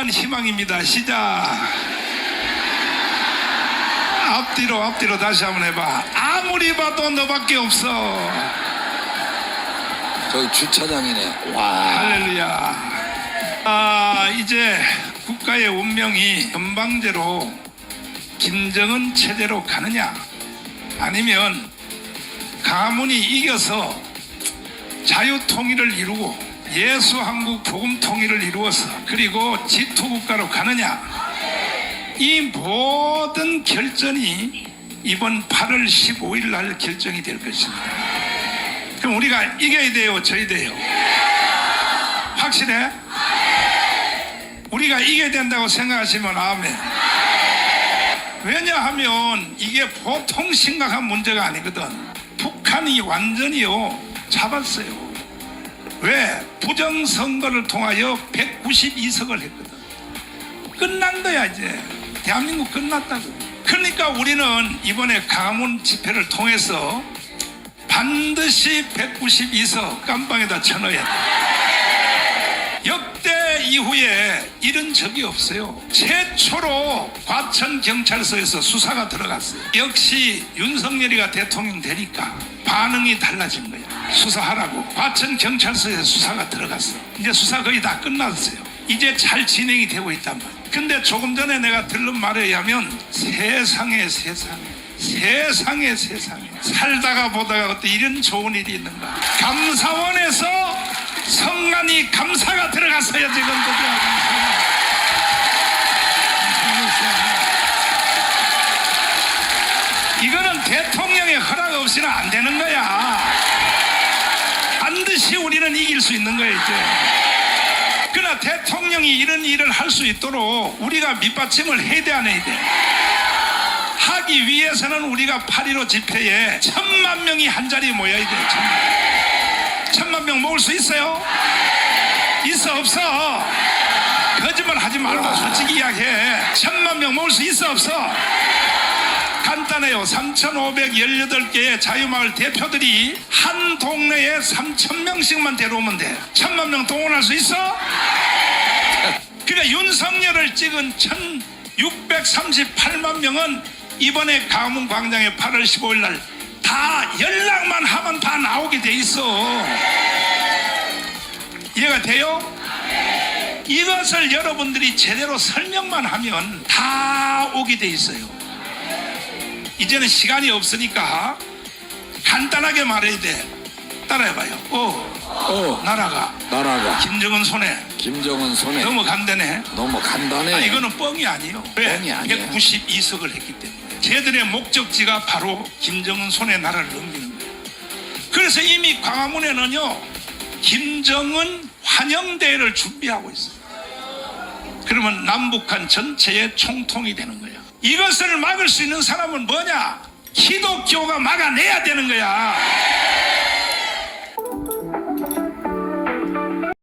위한 희망입니다. 시작. 앞뒤로 앞뒤로 다시 한번 해봐. 아무리 봐도 너밖에 없어. 저기 주차장이네. 와. 할렐루야. 아, 이제 국가의 운명이 건방제로 김정은 체제로 가느냐? 아니면 가문이 이겨서 자유통일을 이루고 예수 한국 복음 통일을 이루어서 그리고 지투 국가로 가느냐? 이 모든 결전이 이번 8월 15일 날 결정이 될 것입니다. 그럼 우리가 이겨야 돼요, 져야 돼요? 확실해? 우리가 이겨야 된다고 생각하시면 아멘. 왜냐하면 이게 보통 심각한 문제가 아니거든. 북한이 완전히요 잡았어요. 왜? 부정선거를 통하여 192석을 했거든. 끝난 거야 이제. 대한민국 끝났다고. 그러니까 우리는 이번에 가문 집회를 통해서 반드시 192석 깜방에다 쳐넣어야 돼. 역대 이후에 이런 적이 없어요. 최초로 과천 경찰서에서 수사가 들어갔어요. 역시 윤석열이가 대통령 되니까 반응이 달라진 거야. 수사하라고 과천 경찰서에서 수사가 들어갔어. 이제 수사 거의 다 끝났어요. 이제 잘 진행이 되고 있단 말이야. 근데 조금 전에 내가 들은 말에 의하면 세상에 세상에 세상에 세상에 살다가 보다가 어때 이런 좋은 일이 있는가 감사원에서 성관이 감사가 들어갔어요 지금 이거는 대통령의 허락 없이는 안 되는 거야 수 있는 거야 이제 그러나 대통령이 이런 일을 할 수 있도록 우리가 밑받침을 해야 돼안 해야 돼 하기 위해서는 우리가 8.15 집회에 천만 명이 한 자리에 모여야 돼 천만, 천만 명 모을 수 있어요? 있어 없어? 거짓말 하지 말고 솔직히 이야기해 천만 명 모을 수 있어 없어? 간단해요 3,518개의 자유마을 대표들이 한 동네에 3,000명씩만 데려오면 돼 천만 명 동원할 수 있어? 그러니까 윤석열을 찍은 1,638만 명은 이번에 가문 광장에 8월 15일 날 다 연락만 하면 다 나오게 돼 있어. 이해가 돼요? 이것을 여러분들이 제대로 설명만 하면 다 오게 돼 있어요. 이제는 시간이 없으니까 간단하게 말해야 돼. 따라해봐요. 어, 어. 나라가 나라가 김정은 손에 김정은 손에 너무 간단해. 너무 간단해. 아, 이거는 뻥이 아니에요. 왜? 뻥이 아니에요. 192석을 했기 때문에. 쟤들의 목적지가 바로 김정은 손에 나라를 넘기는 거예요. 그래서 이미 광화문에는요, 김정은 환영대회를 준비하고 있어요. 그러면 남북한 전체의 총통이 되는 거예요. 이것을 막을 수 있는 사람은 뭐냐? 기독교가 막아내야 되는 거야.